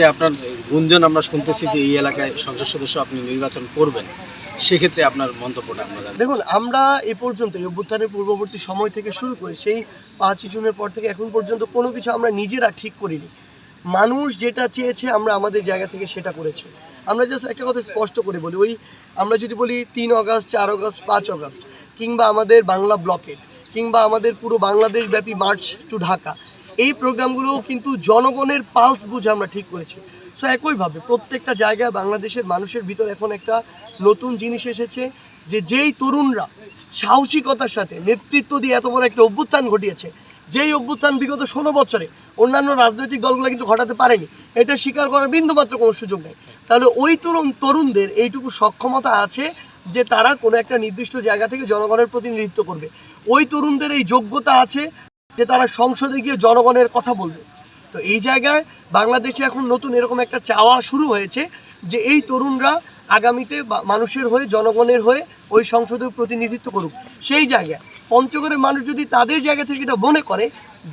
আপনার গুঞ্জন আমরা শুনতেছি যে এই এলাকায় সংসদ সদস্য আপনি নির্বাচন করবেন, সেক্ষেত্রে আপনার মন্তব্যটা জানতে দেখুন, আমরা এ পর্যন্ত অভ্যুত্থানের পূর্ববর্তী সময় থেকে শুরু করে, সেই পাঁচই জুনের পর থেকে এখন পর্যন্ত কোনো কিছু আমরা নিজেরা ঠিক করিনি। মানুষ যেটা চেয়েছে, আমরা আমাদের জায়গা থেকে সেটা করেছি। আমরা জাস্ট একটা কথা স্পষ্ট করে বলি, ওই আমরা যদি বলি তিন আগস্ট চার আগস্ট পাঁচ আগস্ট কিংবা আমাদের বাংলা ব্লকেট, কিংবা আমাদের পুরো বাংলাদেশ ব্যাপী মার্চ টু ঢাকা এই প্রোগ্রামগুলো কিন্তু জনগণের পালস বুঝে আমরা ঠিক করেছি। সো একইভাবে প্রত্যেকটা জায়গায় বাংলাদেশের মানুষের ভিতর এখন একটা নতুন জিনিস এসেছে যে যেই তরুণরা সাহসিকতার সাথে নেতৃত্ব দিয়ে এত বড় একটা অভ্যুত্থান ঘটিয়েছে, যেই অভ্যুত্থান বিগত ষোলো বছরে অন্যান্য রাজনৈতিক দলগুলো কিন্তু ঘটাতে পারেনি, এটা স্বীকার করার বিন্দুমাত্র কোনো সুযোগ নেই। তাহলে ওই তরুণ, তরুণদের এইটুকু সক্ষমতা আছে যে তারা কোনো একটা নির্দিষ্ট জায়গা থেকে জনগণের প্রতিনিধিত্ব করবে। ওই তরুণদের এই যোগ্যতা আছে যে তারা সংসদে গিয়ে জনগণের কথা বলবে। তো এই জায়গায় বাংলাদেশে এখন নতুন এরকম একটা চাওয়া শুরু হয়েছে যে এই তরুণরা আগামীতে মানুষের হয়ে, জনগণের হয়ে ওই সংসদে প্রতিনিধিত্ব করুক। সেই জায়গায় পঞ্চগড়ের মানুষ যদি তাদের জায়গা থেকে এটা মনে করে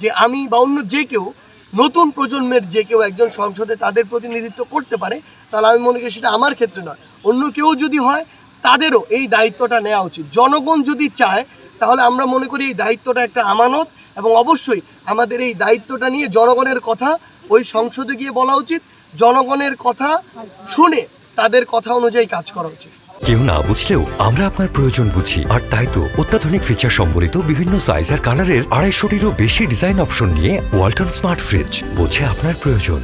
যে আমি বা অন্য যে কেউ, নতুন প্রজন্মের যে কেউ একজন সংসদে তাদের প্রতিনিধিত্ব করতে পারে, তাহলে আমি মনে করি সেটা আমার ক্ষেত্রে নয়। অন্য কেউ যদি হয়, তাদেরও এই দায়িত্বটা নেওয়া উচিত। জনগণ যদি চায়, তাহলে আমরা মনে করি এই দায়িত্বটা একটা আমানত এবং অবশ্যই আমাদের এই দায়িত্বটা নিয়ে জনগণের কথা ওই সংসদে গিয়ে বলা উচিত। জনগণের কথা শুনে তাদের কথা অনুযায়ী কাজ করা উচিত। কেউ না বুঝলেও আমরা আপনার প্রয়োজন বুঝি। আর তাই তো অত্যাধুনিক ফিচার সম্বলিত বিভিন্ন সাইজ আর কালারের আড়াইশোটিরও বেশি ডিজাইন অপশন নিয়ে ওয়ালটন স্মার্ট ফ্রিজ বোঝে আপনার প্রয়োজন।